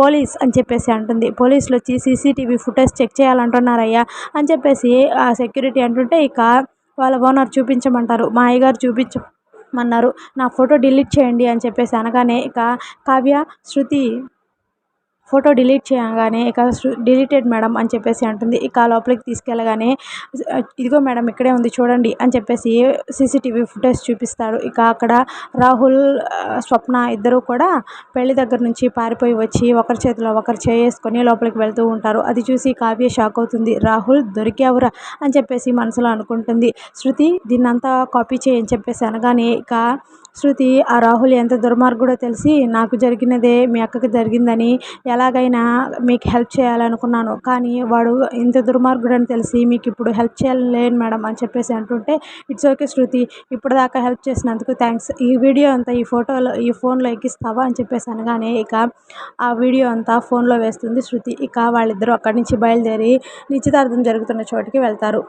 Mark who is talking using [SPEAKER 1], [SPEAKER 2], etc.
[SPEAKER 1] Police అని చెప్పేసి అంటుంది. పోలీసులు వచ్చి సీసీటీవీ ఫుటేజ్ చెక్ చేయాలంటున్నారయ్యా అని చెప్పేసి ఆ సెక్యూరిటీ అంటుంటే ఇక వాళ్ళ ఓనర్ చూపించమంటారు. మా అయ్యగారు చూపించమన్నారు. నా ఫోటో డిలీట్ చేయండి అని చెప్పేసి అనగానే ఇక కావ్య శృతి ఫోటో డిలీట్ చేయగానే ఇక డిలీటెడ్ మేడం అని చెప్పేసి అంటుంది. ఇక లోపలికి తీసుకెళ్ళగానే ఇదిగో మేడం ఇక్కడే ఉంది చూడండి అని చెప్పేసి సీసీటీవీ ఫుటేజ్ చూపిస్తాడు. ఇక అక్కడ రాహుల్ స్వప్న ఇద్దరు కూడా పెళ్ళి దగ్గర నుంచి పారిపోయి వచ్చి ఒకరి చేతిలో ఒకరు చేసుకొని లోపలికి వెళ్తూ ఉంటారు. అది చూసి కావ్య షాక్ అవుతుంది. రాహుల్ దొరికావురా అని చెప్పేసి మనసులో అనుకుంటుంది. శృతి దీన్నంతా కాపీ చేయని చెప్పేసి అనగానే ఇక శృతి ఆ రాహుల్ ఎంత దుర్మార్గుడో తెలిసి నాకు జరిగినదే మీ అక్కకి జరిగిందని ఎలాగైనా మీకు హెల్ప్ చేయాలనుకున్నాను. కానీ వాడు ఇంత దుర్మార్గుడని తెలిసి మీకు ఇప్పుడు హెల్ప్ చేయలేను మేడం అని చెప్పేసి అంటుంటే ఇట్స్ ఓకే శృతి ఇప్పటిదాకా హెల్ప్ చేసినందుకు థ్యాంక్స్ ఈ వీడియో అంతా ఈ ఫోటోలో ఈ ఫోన్లో ఎక్కిస్తావా? అని చెప్పేసి అనగానే ఇక ఆ వీడియో అంతా ఫోన్లో వేస్తుంది శృతి. ఇక వాళ్ళిద్దరూ అక్కడి నుంచి బయలుదేరి నిశ్చితార్థం జరుగుతున్న చోటికి వెళ్తారు.